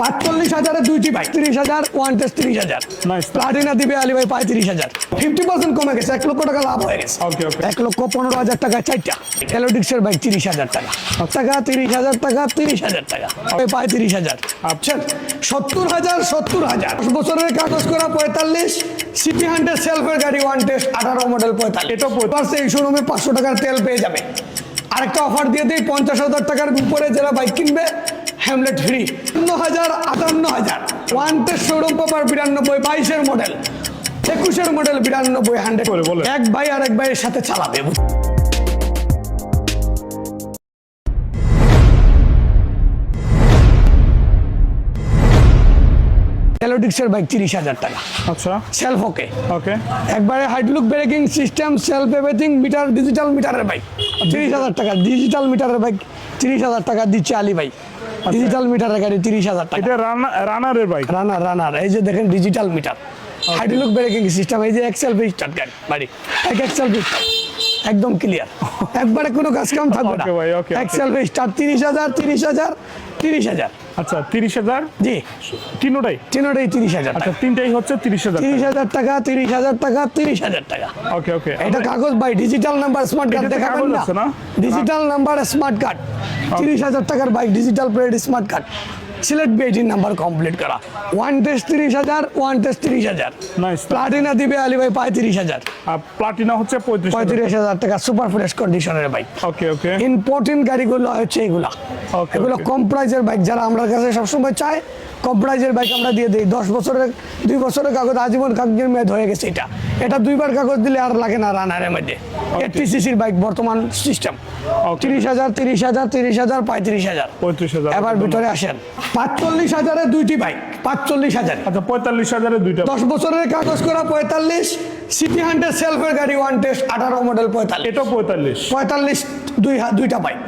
পাঁচচল্লিশ হাজারে দুইটি বাইক তিরিশ হাজার ওয়ান তিরিশ হাজার। প্লাটিনা দিবে আলী ভাই পঁয়ত্রিশ হাজার। ফিফটি পার্সেন্ট কমে গেছে এক লক্ষ টাকা লাভ হয়ে গেছে. এক লক্ষ পনেরো হাজার টাকা চারটা। এলোডিক্সের বাইক তিরিশ হাজার টাকা। টাকা তিরিশ হাজার টাকা তিরিশ হাজার টাকা। পঁয়ত্রিশ হাজার। আচ্ছা সত্তর হাজার সত্তর হাজার। বছরের কাগজ করা পঁয়তাল্লিশ। সিটি হান্ড্রেড সেলফের গাড়ি ওয়ান টেস্ট আঠারো মডেল পঁয়তাল্লিশ। এটাও পঁয়তাল্লিশ। এই শোরুমে পাঁচশো টাকার তেল পেয়ে যাবে। আরেকটা অফার দিয়ে দিই পঞ্চাশ হাজার টাকার উপরে যারা বাইক কিনবে হ্যামলেট ফ্রি আটান্ন হাজার আটান্ন হাজার। ওয়ান টেস্ট শোরুম পাবার বিরানব্বই বাইশের মডেল একুশের মডেল বিরানব্বই হান্ড্রেড বলে, বলে। এক ভাই আর এক ভাইয়ের সাথে চালাবে। এলোডিক্সের বাইক তিরিশ হাজার টাকা। আচ্ছা। সেলফ ওকে ওকে একবারে hydraulic braking system self everything meter digital মিটারের বাইক তিরিশ হাজার টাকা ডিজিটাল মিটারের বাইক তিরিশ হাজার টাকা দিচ্ছে আলী ভাই। ডিজিটাল মিটারের গাড়ি তিরিশ হাজার টাকা। এটা রানা রানারের বাইক রানার রানার। এই যে দেখেন digital meter hydraulic braking system এই যে এক্সেল স্টার্ট গাড়ি বাড়ি। এক এক্সেল স্টার্ট একদম ক্লিয়ার একবারে কোনো কাজ কাম থাকবে না। Okay ভাই, ওকে এক্সেল এক্সেল স্টার্ট তিরিশ হাজার তিরিশ হাজার তিরিশ হাজার। আচ্ছা তিরিশ হাজার? জি। তিনোটাই? তিনোটাই তিরিশ হাজার আচ্ছা তিনটাই হচ্ছে তিরিশ হাজার তিরিশ হাজার টাকা তিরিশ হাজার টাকা তিরিশ হাজার টাকা। ওকে ওকে এটা কাগজ by digital number smart card দেখাবেন না। না? ডিজিটাল নাম্বার স্মার্ট কার্ড তিরিশ হাজার টাকার bike digital plate smart card Sylhet Beijing number complete করা। ওয়ান টেস্ট তিরিশ হাজার ওয়ান টেস্ট তিরিশ হাজার। প্লাটিনা দিবে আলী ভাই পঁয়ত্রিশ হাজার। আর প্লাটিনা হচ্ছে পঁয়ত্রিশ হাজার। টাকা সুপার ফ্রেশ কন্ডিশনের বাইক ওকে ওকে ইম্পর্টেন্ট গাড়িগুলো হচ্ছে এগুলা। ওকে এগুলো কম প্রাইজের বাইক যারা আমরা কাছে সবসময় চায় কম প্রাইজের বাইক আমরা দিয়ে দিই। দশ বছরের দুই বছরের কাগজ আজীবন কাগজের মেয়াদ হয়ে গেছে এটা। এটা দুইবার কাগজ দিলে আর লাগে না রানারের মধ্যে। এইটটি সিসির বাইক বর্তমান সিস্টেম. তিরিশ হাজার তিরিশ হাজার তিরিশ হাজার পঁয়ত্রিশ হাজার। পঁয়ত্রিশ হাজার এবার ভিতরে আসেন। পাঁচচল্লিশ হাজারে দুইটি বাইক পাঁচচল্লিশ হাজার। আচ্ছা পঁয়তাল্লিশ হাজারে দুইটা দশ বছরের কাগজ করা পঁয়তাল্লিশ সিটি হান্ড্রেড সেলফের গাড়ি ওয়ান টেস্ট আঠারো মডেল পঁয়তাল্লিশ। এটাও পঁয়তাল্লিশ। পঁয়তাল্লিশ দুই দুইটা বাইক।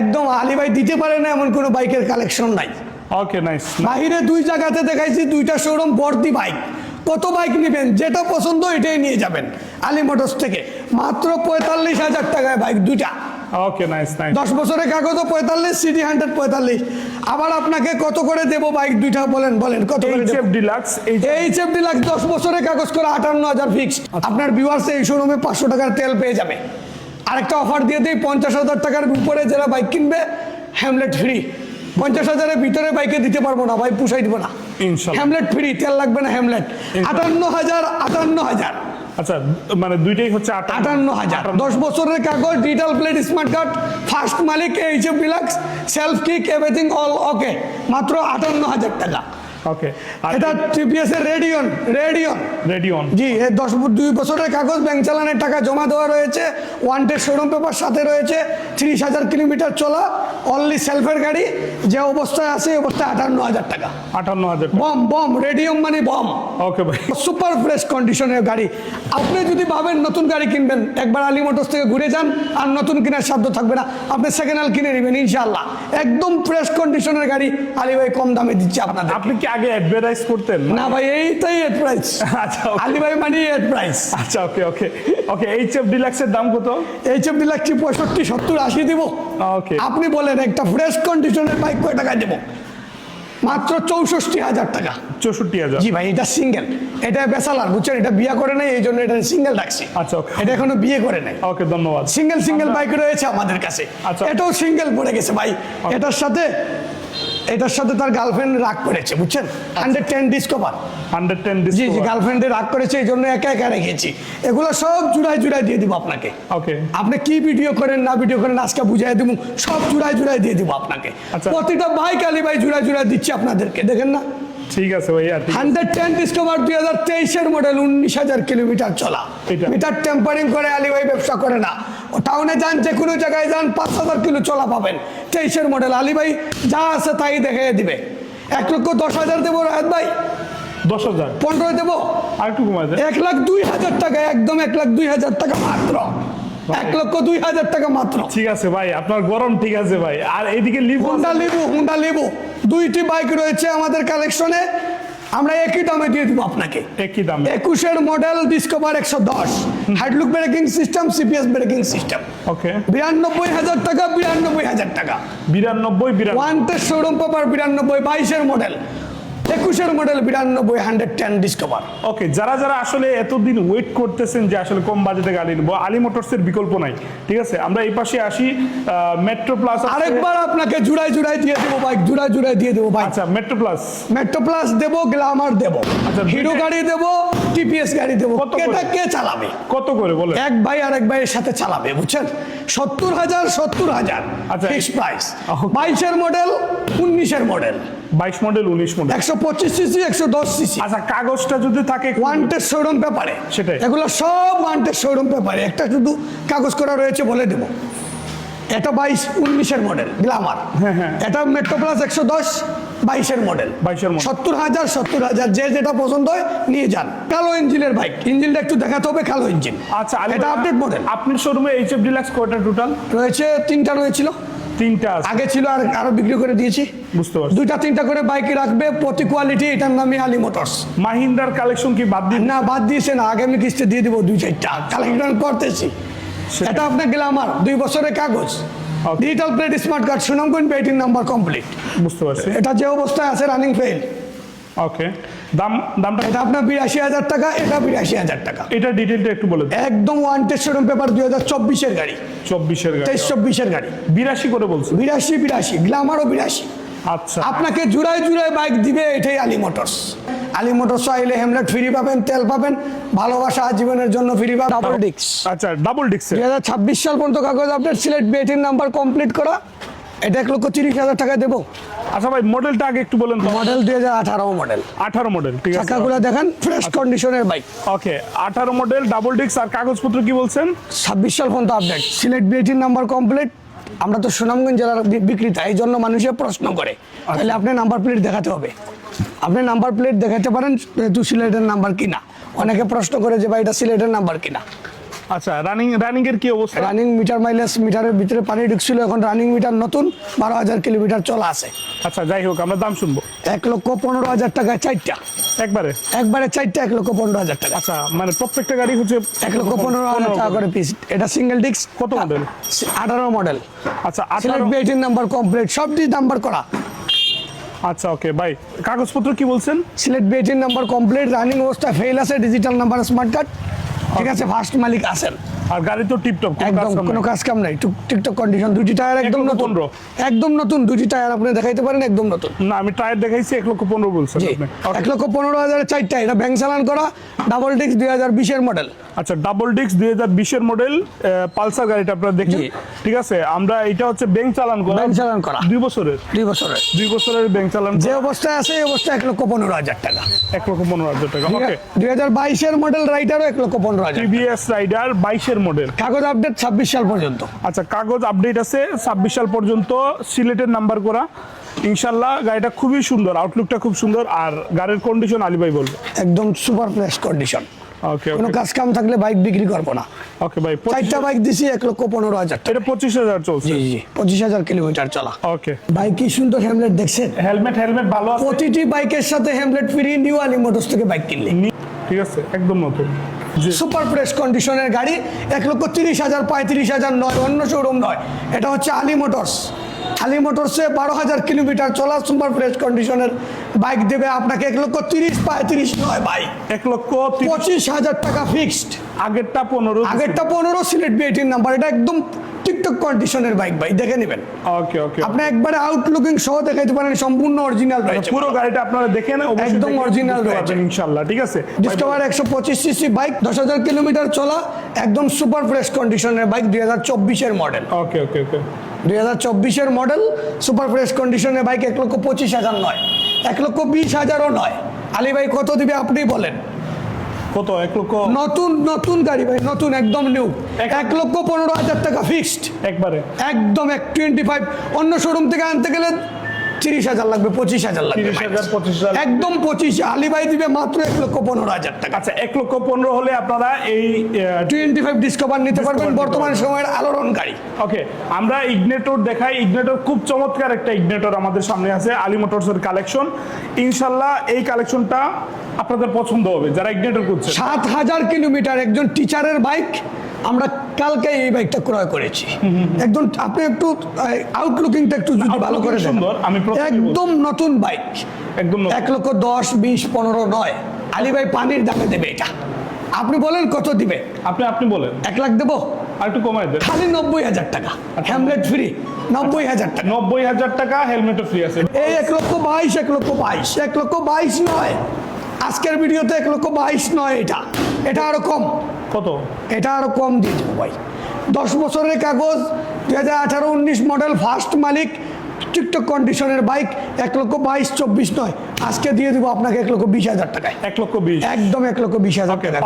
একদম আলী ভাই দিতে পারে না এমন কোনো বাইকের কালেকশন নাই। ওকে নাইস বাহিরে দুই জায়গাতে দেখাইছি দুইটা শোরুম ভর্তি বাইক কত বাইক নেবেন? যেটা পছন্দ এটাই নিয়ে যাবেন আলী মোটরস থেকে। মাত্র পঁয়তাল্লিশ হাজার টাকায় বাইক দুইটা। ওকে নাইস নাইস দশ বছরের কাগজও পঁয়তাল্লিশ সিটি হান্ড্রেড পঁয়তাল্লিশ। আবার আপনাকে কত করে দেবো বাইক দুইটা? বলেন বলেন কত করে ডিলাক্স এই এইচ এফ ডিলাক্স দশ বছরের কাগজ করে আটান্ন হাজার ফিক্সড আপনার ভিউয়ার্স এই শোরুমে পাঁচশো টাকার তেল পেয়ে যাবে। আরেকটা অফার দিয়ে দিই পঞ্চাশ হাজার টাকার উপরে যারা বাইক কিনবে হ্যামলেট ফ্রি পঞ্চাশ হাজারের ভিতরে বাইকে দিতে পারব না ভাই পুষাই দিব না। হ্যামলেট ফ্রি তেল লাগবে না হ্যামলেট আটান্ন হাজার আটান্ন হাজার। আচ্ছা মানে দুইটাই হচ্ছে আটান্ন। হাজার। দশ বছরের কাগজ digital plate smart card first মালিক H F deluxe self kick everything all okay মাত্র আটান্ন হাজার টাকা। ওকে এটা টিপিএস এর রেডিয়ন রেডিয়ন রেডিওন জি এর দশ দুই বছরের কাগজ ব্যাংক চালানের টাকা জমা দেওয়া রয়েছে ওয়ান্টেড শোরুম পেপার সাথে রয়েছে তিরিশ হাজার কিলোমিটার চলা অনলি সেলফের গাড়ি যে অবস্থায় আছে এই অবস্থায় আটান্ন হাজার টাকা। আটান্ন হাজার বম বম রেডিয়ম মানে বম। ওকে ভাই সুপার ফ্রেশ কন্ডিশনের গাড়ি। আপনি যদি ভাবেন নতুন গাড়ি কিনবেন একবার আলী মোটরস থেকে ঘুরে যান আর নতুন কেনার সাধ্য থাকবে না। আপনি সেকেন্ড হ্যান্ড কিনে নেবেন ইনশাআল্লাহ। একদম ফ্রেশ কন্ডিশনের গাড়ি আলী ভাই কম দামে দিচ্ছে আপনাদের। আপনি কি আগে অ্যাডভার্টাইজ করতেন? না ভাই এইটাই এর প্রাইস আচ্ছা. আলী ভাই মানে এর প্রাইস আচ্ছা ওকে ওকে ওকে এইচ এফ ডিলাক্সের দাম কত? এইচ এফ ডিলাক্সি পঁয়ষট্টি সত্তর আশি দিব। ওকে আপনি বলেন একটা ফ্রেশ কন্ডিশনের বাইক কয় টাকা দেবো? মাত্র চৌষট্টি হাজার টাকা। চৌষট্টি হাজার। জি ভাই এটা সিঙ্গেল এটা বেসালার বুঝছেন? এটা বিয়ে করে নাই এই জন্য এটা সিঙ্গেল রাখছি। আচ্ছা, এটা এখনও বিয়ে করে নাই। ওকে ধন্যবাদ। সিঙ্গেল সিঙ্গেল বাইক রয়েছে আমাদের কাছে। আচ্ছা। এটাও সিঙ্গেল পড়ে গেছে ভাই। এটার সাথে এটার সাথে তার গার্লফ্রেন্ড রাগ করেছে বুঝছেন? Hundred ten discover hundred ten জি জি গার্লফ্রেন্ডে রাগ করেছে এই জন্য একা একা রেখেছি। এগুলো সব জুড়াই জুড়াই দিয়ে দিব আপনাকে। ওকে আপনি কি ভিডিও করেন না ভিডিও করেন আজকে বুঝাই দিব সব জুড়াই জুড়াই দিয়ে দিব আপনাকে। আচ্ছা। প্রতিটা বাইক আলী ভাই জুড়াই জুড়াই দিচ্ছি আপনাদেরকে দেখেন না? ঠিক আছে ভাইয়া ঠিক আছে। হান্ড্রেড টেন ডিসকভার দুই হাজার তেইশের মডেল উনিশ হাজার কিলোমিটার চলা। এটা। মিটার টেম্পারিং করে আলী ভাই ব্যবসা করে না। টাউনে যান যে কোনো জায়গায় যান পাঁচ হাজার কিলো চলা পাবেন। তেইশের মডেল আলী ভাই যা আছে তাই দেখে দিবে। এক লক্ষ দশ হাজার দেবো রাহাত ভাই। দশ হাজার? পনেরো দেবো। আর একটু কমায় এক লাখ দুই হাজার টাকা একদম এক লাখ দুই হাজার টাকা মাত্র। এক লক্ষ দুই হাজার টাকা মাত্র। ঠিক আছে ভাই আপনার গরম ঠিক আছে ভাই। আর এইদিকে লিভ হুন্ডা লেবু হুন্ডা লেবু। দুইটি বাইক রয়েছে আমাদের কালেকশনে আমরা একই দামে দিয়ে দিব আপনাকে। একই দাম। একুশের মডেল ডিসকভার একশো দশ। Hydraulic braking system CPS braking system okay বিরানব্বই হাজার টাকা বিরানব্বই হাজার টাকা। বিরানব্বই ওয়ান্টেড শোরুম পেপার বিরানব্বই বাইশের মডেল একুশের মডেল বিরানব্বই হান্ড্রেড টেন ডিসকভার ওকে যারা যারা আসলে এতদিন ওয়েট করতেছেন যে আসলে কম বাজেটে গাড়ি নেব আলী মোটরসের বিকল্প নাই ঠিক আছে? আমরা এই পাশে আসি মেট্রো প্লাস আরেকবার আপনাকে জুড়াই জুড়াই দিয়ে দেবো বাইক জুড়াই জুড়াই দিয়ে দেবো বাইক আচ্ছা মেট্রো প্লাস মেট্রো প্লাস দেবো গ্লামার দেবো। আচ্ছা, হিরো গাড়ি দেবো টিপিএস গাড়ি দেবো। এটা কে চালাবে? কত করে বলে এক ভাই আর এক ভাইয়ের সাথে চালাবে বুঝছেন? সত্তর হাজার সত্তর হাজার আচ্ছা। ফিক্স প্রাইস বাইশের মডেল উনিশের মডেল বাইশ মডেল উনিশ মডেল। একশো পঁচিশ সিসি একশো দশ সিসি। আচ্ছা কাগজটা যদি থাকে ওয়ান্টেড শোরুম পেপারে সেটাই। এগুলো সব ওয়ান্টেড শোরুম পেপারে একটা শুধু কাগজ করা রয়েছে বলে দেবো। এটা বাইশ উনিশের মডেল গ্লামার হ্যাঁ, হ্যাঁ। এটা মেট্রো প্লাস একশো দশ বাইশের মডেল 22 এর model। সত্তর হাজার সত্তর হাজার যে যেটা পছন্দ হয় নিয়ে যান। কালো ইঞ্জিনের বাইক ইঞ্জিনটা একটু দেখাতে হবে কালো ইঞ্জিন আচ্ছা এটা আপডেট মডেল আপনার শোরুমে এইচ এফ ডিলাক্স কয়টা টোটাল রয়েছে তিনটা রয়েছিল। তিনটা আগে ছিল আর আরও বিক্রি করে দিয়েছি। বুঝতে পারছি। দুইটা তিনটা করে বাইক রাখবে প্রতি কোয়ালিটি এটার নামই আলী মোটরস মাহিন্দার কালেকশন কি বাদ দিন না বাদ দিয়েছে না আগামী কিস্তি দিয়ে দিব দুই চারটা। কালেকশন করতেছি। এটা আপনার গেলে আমার দুই বছরের কাগজ. Digital plate smart card Sunamganj পেটিং number complete বুঝতে পারছি। এটা যে অবস্থায় আছে রানিং ফেল ওকে দাম দামটা এটা আপনার বিরাশি হাজার টাকা এটা বিরাশি হাজার টাকা। এটা ডিটেলটা একটু বলে একদম ওয়ান টেস্ট শোরুম পেপার দুই হাজার চব্বিশের গাড়ি। চব্বিশের গাড়ি। তেইশ চব্বিশের গাড়ি। বিরাশি করে বলছো। বিরাশি বিরাশি গ্লামারও বিরাশি। আচ্ছা। আপনাকে জুড়াই জুড়াই বাইক দিবে এটাই আলী মোটরস আলী মোটরস আইলে হেমলেট ফ্রি পাবেন তেল পাবেন ভালোবাসা জীবনের জন্য ফ্রি পাবেন। ডাবল ডিক্স আচ্ছা ডাবল ডিক্সের দুই হাজার ছাব্বিশ সাল পর্যন্ত কাগজ আপনার সিলেট বিএটির নাম্বার কমপ্লিট করা। এটা এক লক্ষ তিরিশ হাজার টাকা দেবো। আচ্ছা ভাই মডেলটা আগে একটু বলেন তো। মডেল দুই হাজার আঠারো মডেল আঠারো মডেল ঠিক আছে। চাকাগুলো দেখেন ফ্রেশ কন্ডিশনের বাইক ওকে আঠারো মডেল ডাবল ডিক্স আর কাগজপত্র কি বলছেন? ছাব্বিশ সাল পর্যন্ত আপডেট সিলেট বিএটির নাম্বার কমপ্লিট আমরা তো সুনামগঞ্জ জেলার বিক্রেতা এই জন্য মানুষে প্রশ্ন করে। তাহলে আপনি নাম্বার প্লেট দেখাতে হবে। আপনি নাম্বার প্লেট দেখাতে পারেন যেহেতু সিলেটের নাম্বার কিনা। অনেকে প্রশ্ন করে যে ভাই এটা সিলেটের নাম্বার কিনা। আচ্ছা রানিং রানিং এর কি অবস্থা? রানিং মিটার মাইলেজ মিটারের ভিতরে পানি ঢুকছিল এখন রানিং মিটার নতুন বারো হাজার কিলোমিটার চলা আছে। আচ্ছা যাই হোক আমরা দাম শুনব। এক লক্ষ পনেরো হাজার টাকায় চারটা। একবারে? একবারে চারটা এক লক্ষ পনেরো হাজার টাকা। আচ্ছা মানে প্রত্যেকটা গাড়ি হচ্ছে এক লক্ষ পনেরো হাজার টাকা করে পিস এটা সিঙ্গেল ডিস্ক কত model? আঠারো মডেল আচ্ছা আঠারো বিআইটির নাম্বার কমপ্লিট সব ডিস নাম্বার করা। আচ্ছা ওকে ভাই কাগজপত্র কি বলছেন? সিলেট বিআইটির নাম্বার কমপ্লিট রানিং অবস্থা ফেল আছে ডিজিটাল নাম্বার স্মার্ট কার্ড ঠিক আছে ফার্স্ট মালিক আছেন। আর গাড়ি তো টিপটপ একদম কোনো কাজ কাম নাই। টুক- টিকটক কন্ডিশন দুটি টায়ার একদম নতুন। রো একদম নতুন দুটি টায়ার আপনি দেখাইতে পারেন একদম নতুন। না আমি টায়ার দেখাইছি এক লক্ষ পনেরো বলছেন. এক লক্ষ পনেরো হাজার চারটা এটা ব্যাংক চালান করা ডাবল ডিস্ক দুই হাজার বিশের মডেল আচ্ছা ডাবল ডিক্স দুই হাজার বিশের মডেল পালসার গাড়িটা আপনারা দেখেন। জি। ঠিক আছে? আমরা এটা হচ্ছে ব্যাংক চালান করা। ব্যাংক চালান করা। দুই বছরের। দুই বছরের। দুই বছরের ব্যাংক চালান যে অবস্থায় আছে এই অবস্থায় এক লক্ষ পনেরো হাজার টাকা। এক লক্ষ পনেরো হাজার টাকা ওকে দুই হাজার বাইশের মডেল রাইডারও এক লক্ষ পনেরো হাজার টিভিএস রাইডার বাইশের মডেল কাগজ আপডেট ছাব্বিশ সাল পর্যন্ত। আচ্ছা কাগজ আপডেট আছে ছাব্বিশ সাল পর্যন্ত সিলেটের নাম্বার করা। ইনশাল্লাহ গাড়িটা খুবই সুন্দর আউটলুকটা খুব সুন্দর আর গাড়ির কন্ডিশন আলী ভাই বলবে। একদম সুপার ফ্রেশ কন্ডিশন ওকে কোনো কাজ কাম থাকলে বাইক বিক্রি করব না। ওকে ভাই চারটা বাইক দিছি এক লক্ষ পনেরো হাজার এটা পঁচিশ হাজার চলছে? জি জি পঁচিশ হাজার কিলোমিটার চলা। ওকে বাইক কি সুন্দর হ্যামলেট দেখছেন? হেলমেট হেলমেট ভালো আছে? প্রতিটি বাইকের সাথে হ্যামলেট ফ্রি নিউ আলি মোটরস থেকে বাইক কিনলে। ঠিক আছে একদম নতুন। সুপার ফ্রেশ কন্ডিশনের গাড়ি এক লক্ষ তিরিশ হাজার পঁয়ত্রিশ হাজার নয় অন্য শোরুম নয়। এটা হচ্ছে আলী মোটরস আলী মোটরসে বারো হাজার কিলোমিটার চলা সুপার ফ্রেশ কন্ডিশনের বাইক দেবে। আপনাকে এক লক্ষ তিরিশ পঁয়ত্রিশ নয় বাইক এক লক্ষ পঁচিশ হাজার টাকা ফিক্সড আগেরটা পনেরো আগেরটা পনেরো সিলেট বিএটির নাম্বার এটা একদম টিকটক কন্ডিশনের বাইক ভাই দেখে নেবেন। ওকে ওকে আপনি একবারে আউটলুকিং সহ দেখাইতে পারেন সম্পূর্ণ অরিজিনাল রয়েছে পুরো গাড়িটা আপনারা দেখেন একদম অরিজিনাল রয়েছে। পারবেন ইনশাল্লাহ ঠিক আছে? ডিসকভার একশো পঁচিশ সিসি বাইক দশ হাজার কিলোমিটার চলা একদম সুপার ফ্রেশ কন্ডিশনের বাইক দুই হাজার চব্বিশের মডেল ওকে ওকে ওকে দুই হাজার চব্বিশের মডেল সুপার ফ্রেশ কন্ডিশনের বাইক এক লক্ষ পঁচিশ হাজার নয় এক লক্ষ বিশ হাজারও নয়। আলী ভাই কত দিবে আপনি বলেন? কত? এক লক্ষ? নতুন নতুন গাড়ি ভাই নতুন একদম নিউ এক- এক লক্ষ পনেরো হাজার টাকা ফিক্সড একবারে। একদম এক টোয়েন্টি ফাইভ অন্য শোরুম থেকে আনতে গেলে তিরিশ হাজার লাগবে পঁচিশ হাজার লাগবে একদম পঁচিশ আলী ভাই দিবে মাত্র এক লক্ষ পনেরো হাজার টাকা। আচ্ছা এক লক্ষ পনেরো হলে আপনারা এই টোয়েন্টি ফাইভ ডিসকভার নিতে পারবেন বর্তমান সময়ের আলোড়ন গাড়ি। ওকে আমরা ইগনেটর দেখাই। ইগনেটর খুব চমৎকার একটা ইগনেটর আমাদের সামনে আছে আলী মোটরসের কালেকশন ইনশাল্লাহ এই কালেকশনটা আপনাদের পছন্দ হবে যারা ইগনেটর করছে সাত হাজার কিলোমিটার একজন টিচারের বাইক আমরা কালকে এই বাইকটা ক্রয় করেছি। একদম আপনি একটু আউটলুকিংটা একটু যদি ভালো করে সুন্দর, আমি একদম নতুন বাইক। একদম এক লক্ষ দশ বিশ পনেরো নয়। আলী ভাই পানির দামে দেবে এটা। আপনি বলেন কত দিবে? আপনি আপনি বলেন। এক লাখ দেবো? আর একটু কমাই দেন। খালি নব্বই হাজার টাকা। হ্যামলেট ফ্রি নব্বই হাজার টাকা। নব্বই হাজার টাকা হেলমেটও ফ্রি আছে। এই এক লক্ষ বাইশ এক লক্ষ বাইশ। এক লক্ষ বাইশ নয়। আজকের ভিডিওতে এক লক্ষ বাইশ নয় এটা। এটা আরও কম। কত? এটা আরও কম দিয়ে দেবো ভাই। দশ বছরের কাগজ দু হাজার আঠারো, উনিশ মডেল ফার্স্ট মালিক টিকটক কন্ডিশনের বাইক এক লক্ষ বাইশ চব্বিশ নয়। আজকে দিয়ে দেবো আপনাকে এক লক্ষ বিশ হাজার টাকায়। এক লক্ষ বিশ? একদম এক লক্ষ বিশ হাজার টাকা।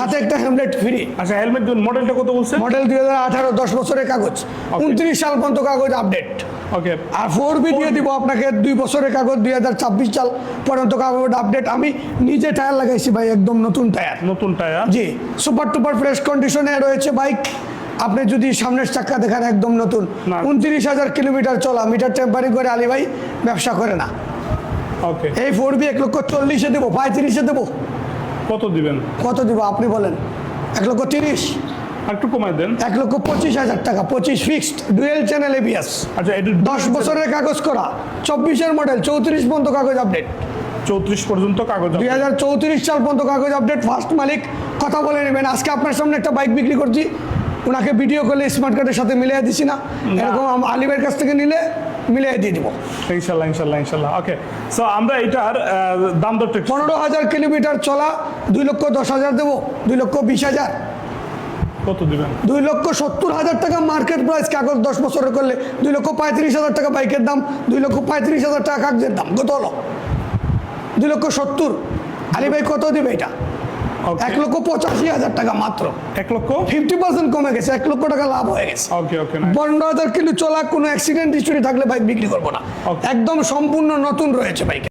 সাথে একটা হেলমেট ফ্রি আচ্ছা হেলমেট মডেলটা কত বলছে? মডেল দুই হাজার আঠারো দশ বছরের কাগজ। উনত্রিশ সাল পর্যন্ত কাগজ আপডেট ওকে আর ফোর বি দিয়ে দিব আপনাকে দুই বছরের কাগজ দুই হাজার ছাব্বিশ সাল পর্যন্ত কাগজ আপডেট আমি নিজে টায়ার লাগাইছি ভাই একদম নতুন টায়ার নতুন টায়ার জি। সুপার টুপার ফ্রেশ কন্ডিশনে রয়েছে বাইক আপনি যদি সামনের চাক্কা দেখেন একদম নতুন উনত্রিশ হাজার কিলোমিটার চলা মিটার টেম্পারিং করে আলী ভাই ব্যবসা করে না। ওকে। এই ফোর বি এক লক্ষ চল্লিশে দেবো পঁয়ত্রিশে দেবো। কত দিবেন? কত দিব আপনি বলেন? এক লক্ষ তিরিশ। একটু কমাই দেন। এক লক্ষ পঁচিশ হাজার টাকা পঁচিশ ফিক্সড ডুয়েল চ্যানেল এবিএস আচ্ছা এটা দশ বছরের কাগজ করা চব্বিশের মডেল চৌত্রিশ পর্যন্ত কাগজ আপডেট চৌত্রিশ পর্যন্ত কাগজ। দুই হাজার চৌত্রিশ সাল পর্যন্ত কাগজ আপডেট ফার্স্ট মালিক। কথা বলে নেবেন আজকে আপনার সামনে একটা বাইক বিক্রি করছি ওনাকে ভিডিও করলে স্মার্ট কার্ডের সাথে মিলিয়ে দিছি না। এরকম আলিমের কাছ থেকে নিলে মিলিয়ে দিয়ে দিব। ইনশাল্লাহ ইনশাল্লাহ ইনশাল্লাহ। ওকে সো আমরা এটার দাম একটু- পনেরো হাজার কিলোমিটার চলা দুই লক্ষ দশ হাজার দেবো দুই লক্ষ বিশ হাজার। কত দিবেন? দুই লক্ষ সত্তর হাজার টাকা মার্কেট প্রাইস কাগজ দশ বছরের করলে দুই লক্ষ পঁয়ত্রিশ হাজার টাকা বাইকের দাম দুই লক্ষ পঁয়ত্রিশ হাজার টাকা কাগজের দাম। কত হলো? দুই লক্ষ সত্তর। আলী ভাই কত দিবে এটা. এক লক্ষ পঁচাশি হাজার টাকা মাত্র। এক লক্ষ? ফিফটি পার্সেন্ট কমে গেছে এক লক্ষ টাকা লাভ হয়ে গেছে। ওকে ওকে পনেরো হাজার কিলো চলা কোনো অ্যাক্সিডেন্ট হিস্টোরি থাকলে বাইক বিক্রি করব না। একদম সম্পূর্ণ নতুন রয়েছে বাইকে